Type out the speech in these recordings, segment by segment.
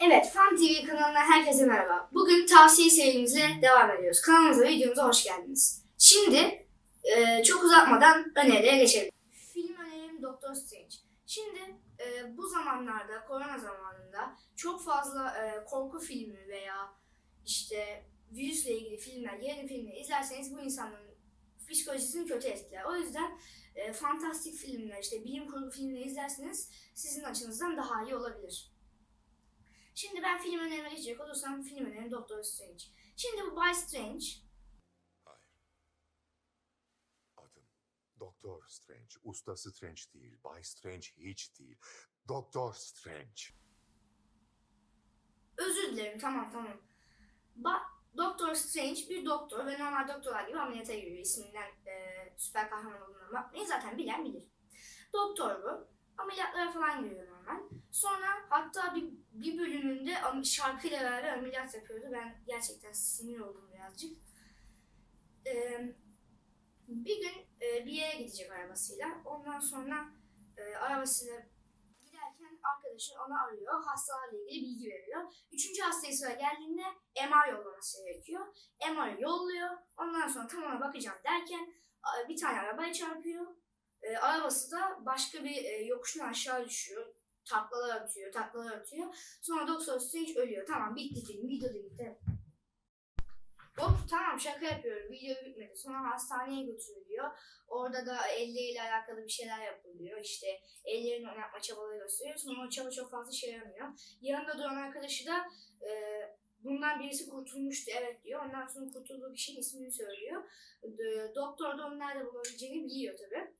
Evet, Fan TV kanalına herkese merhaba. Bugün tavsiye serimize devam ediyoruz. Kanalımıza, videomuza hoş geldiniz. Şimdi e, çok uzatmadan öneriye geçelim. Film önerim Doctor Strange. Şimdi e, bu zamanlarda, korona zamanında çok fazla e, korku filmi veya işte virüsle ilgili filmler, yeni filmler izlerseniz bu insanların psikolojisini kötü etkiler. O yüzden e, fantastik filmler, işte bilim kurgu filmleri izlerseniz sizin açınızdan daha iyi olabilir. Şimdi ben film önerime geçecek olursam film önerim Doctor Strange. Şimdi bu By Strange Hayır. Adım Doktor Strange. Usta Strange değil. Bay Strange hiç değil. Doktor Strange. özür dilerim tamam tamam. Ba Doctor Strange bir doktor ve normal doktorlar gibi ameliyata giriyor isminden e, süper kahraman olduğundan bakmayın zaten bilen bilir. Doktor bu. Ameliyatlara falan giriyor normal. Sonra hatta bir, bir bölümünde şarkıyla beraber ameliyat yapıyordu. Ben gerçekten sinir oldum birazcık. E, bir gün e, bir yere gidecek arabasıyla. Ondan sonra e, arabasıyla giderken arkadaşı onu arıyor. Hastalarla ilgili bilgi veriyor. Üçüncü hastaya sıra geldiğinde MR yollaması gerekiyor. MR yolluyor. Ondan sonra tam ona bakacağım derken bir tane arabaya çarpıyor. Arabası da başka bir e, yokuştan aşağı düşüyor. Taklalar atıyor, taklalar atıyor. Sonra Doktor Strange ölüyor. Tamam bitti film, video da bitti. Hop tamam şaka yapıyorum. Video bitmedi. Sonra hastaneye götürülüyor. Orada da elleriyle alakalı bir şeyler yapılıyor. İşte ellerini oynatma çabaları gösteriyor. Sonra o çaba çok fazla şey yaramıyor. Yanında duran arkadaşı da e, bundan birisi kurtulmuştu evet diyor. Ondan sonra kurtulduğu kişinin ismini söylüyor. E, doktor da onu nerede bulabileceğini biliyor tabii.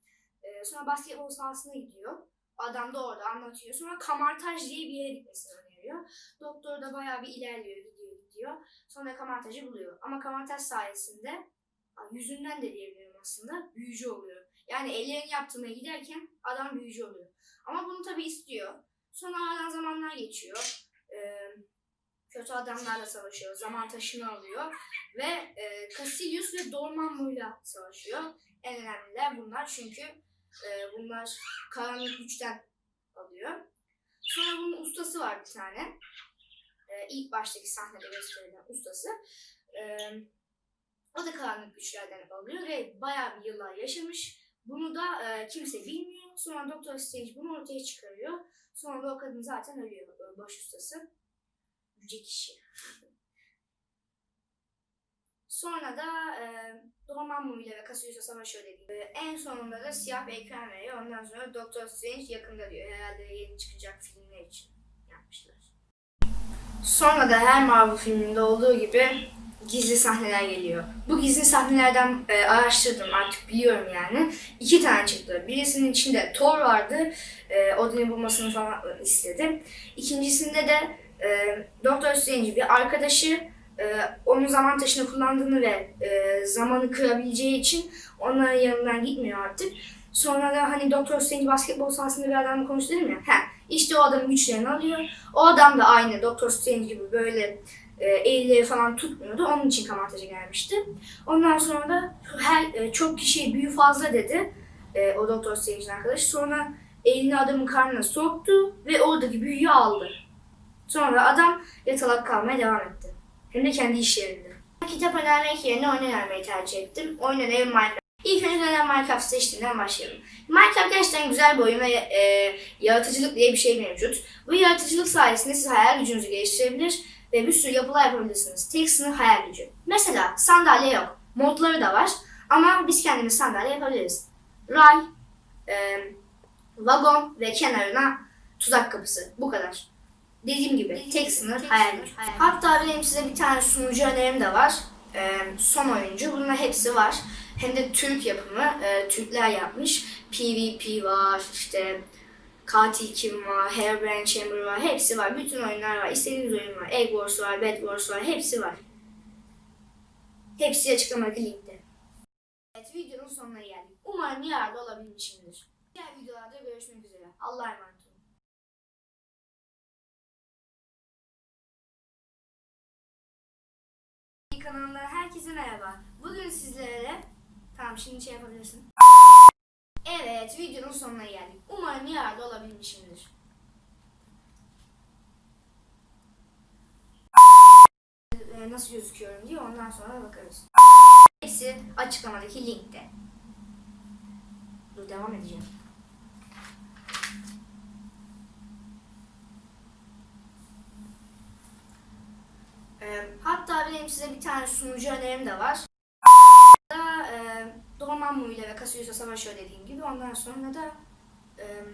E, sonra basketbol sahasına gidiyor. Adam da orada anlatıyor. Sonra kamartaj diye bir yere gitmesini öneriyor. Doktor da bayağı bir ilerliyor, gidiyor, gidiyor. Sonra kamartajı buluyor. Ama kamartaj sayesinde yüzünden de diyebilirim aslında büyücü oluyor. Yani ellerini yaptırmaya giderken adam büyücü oluyor. Ama bunu tabii istiyor. Sonra aradan zamanlar geçiyor. Ee, kötü adamlarla savaşıyor. Zaman taşını alıyor. Ve e, Cassilius ve Dormammu'yla savaşıyor. En önemliler bunlar çünkü e, bunlar karanlık güçten alıyor. Sonra bunun ustası var bir tane. E, ilk baştaki sahnede gösterilen ustası. E, o da karanlık güçlerden alıyor ve bayağı bir yıllar yaşamış. Bunu da e, kimse bilmiyor. Sonra Doktor Strange bunu ortaya çıkarıyor. Sonra da o kadın zaten ölüyor. e, Baş ustası. Yüce kişi. Sonra da e, Dormammu ile ve Cassius'la savaşıyor dediğim. gibi. En sonunda da siyah bir ekran veriyor. Ondan sonra Doktor Strange yakında diyor. Herhalde yeni çıkacak filmler için yapmışlar. Sonra da her Marvel filminde olduğu gibi gizli sahneler geliyor. Bu gizli sahnelerden e, araştırdım artık biliyorum yani. İki tane çıktı. Birisinin içinde Thor vardı. E, Odin'i bulmasını falan istedim. İkincisinde de e, Doctor Strange bir arkadaşı e, onun zaman taşını kullandığını ve e, zamanı kırabileceği için onların yanından gitmiyor artık. Sonra da hani Doctor Strange basketbol sahasında bir adamla konuştu dedim ya. Heh, işte o adamın güçlerini alıyor. O adam da aynı Doctor Strange gibi böyle e, elleri falan tutmuyordu. Onun için kamartaja gelmişti. Ondan sonra da her e, çok kişiye büyü fazla dedi. E, o Doktor Strange'in arkadaşı. Sonra elini adamın karnına soktu ve oradaki büyüyü aldı. Sonra adam yatalak kalmaya devam etti. Hem de kendi iş yerinde. Kitap önermek yerine oyun önermeyi tercih ettim. Oyun önerim Minecraft. İlk önce neden Minecraft seçtiğimden başlayalım. Minecraft gerçekten güzel bir oyun ve e, yaratıcılık diye bir şey mevcut. Bu yaratıcılık sayesinde siz hayal gücünüzü geliştirebilir ve bir sürü yapılar yapabilirsiniz. Tek sınır hayal gücü. Mesela sandalye yok. Modları da var ama biz kendimiz sandalye yapabiliriz. Ray, e, vagon ve kenarına tuzak kapısı. Bu kadar. Dediğim gibi tek sınır hayal gücü. Hatta benim size bir tane sunucu önerim de var. E, son oyuncu. Bunlar hepsi var. Hem de Türk yapımı. E, Türkler yapmış. PvP var, işte Katil Kim var, Hairbrand Chamber var, hepsi var. Bütün oyunlar var. İstediğiniz oyun var. Egg Wars var, Bed Wars var, hepsi var. Hepsi açıklamadaki linkte. Evet, videonun sonuna geldik. Umarım yararlı olabilmişimdir. Diğer videolarda görüşmek üzere. Allah'a emanet kanalından herkese merhaba. Bugün sizlere... Tamam şimdi şey yapabilirsin. Evet videonun sonuna geldik. Umarım yararlı olabilmişimdir. Ee, nasıl gözüküyorum diye ondan sonra bakarız. Hepsi açıklamadaki linkte. Dur devam edeceğim. Ee, hatta benim size bir tane sunucu önerim de var. Da, e, Dormammu ile ve Cassius'a savaşıyor dediğim gibi. Ondan sonra da e,